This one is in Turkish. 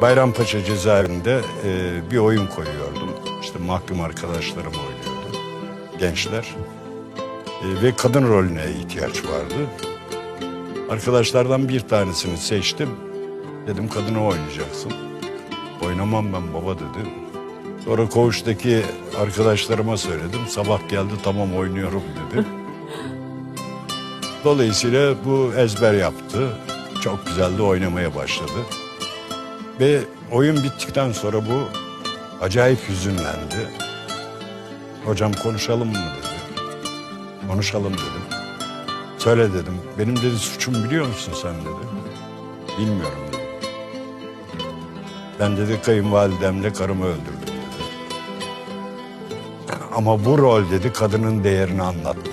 Bayrampaşa cezaevinde e, bir oyun koyuyordum. İşte mahkum arkadaşlarım oynuyordu. Gençler. E, ve kadın rolüne ihtiyaç vardı. Arkadaşlardan bir tanesini seçtim. Dedim kadını oynayacaksın. Oynamam ben baba dedi. Sonra koğuştaki arkadaşlarıma söyledim. Sabah geldi tamam oynuyorum dedi. Dolayısıyla bu ezber yaptı. Çok güzel de oynamaya başladı. Ve oyun bittikten sonra bu acayip hüzünlendi. Hocam konuşalım mı dedi. Konuşalım dedim. Söyle dedim. Benim dedi suçum biliyor musun sen dedi. Bilmiyorum dedi. Ben dedi kayınvalidemle karımı öldürdüm dedi. Ama bu rol dedi kadının değerini anlattı.